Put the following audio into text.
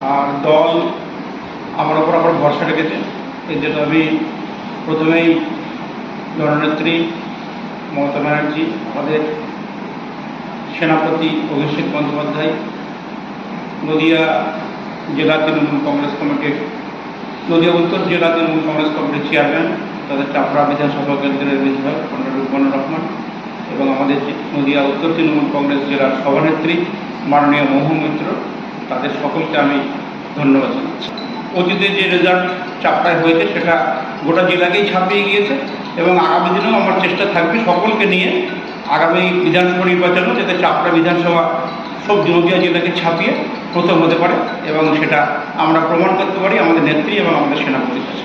আর দল আমার ওপর আবার ভরসা রেখেছে। এই জন্য আমি প্রথমেই জননেত্রী মমতা ব্যানার্জি, আমাদের সেনাপতি অভিষেক বন্দ্যোপাধ্যায়, নদিয়া জেলা তৃণমূল কংগ্রেস কমিটির, নদিয়া উত্তর জেলা তৃণমূল কংগ্রেস কমিটির চেয়ারম্যান, তাদের চাপড়া বিধানসভা কেন্দ্রের বিধায়ক পনেরো রূপমান রহমান এবং আমাদের নদিয়া উত্তর তৃণমূল কংগ্রেস জেলার সভানেত্রী মাননীয় মহু মিত্র তাদের সকলকে আমি ধন্যবাদ জানাচ্ছি। অতীতে যে রেজাল্ট চাপটায় হয়েছে, সেটা গোটা জেলাকেই ছাপিয়ে গিয়েছে এবং আগামী দিনেও আমার চেষ্টা থাকবে সকলকে নিয়ে আগামী বিধানসভা নির্বাচনেও যাতে চাপড়া বিধানসভা সব নদিয়া জেলাকে ছাপিয়ে প্রথম হতে পারে এবং সেটা আমরা প্রমাণ করতে পারি, আমাদের নেত্রী এবং আমাদের সেনাপতির কাছে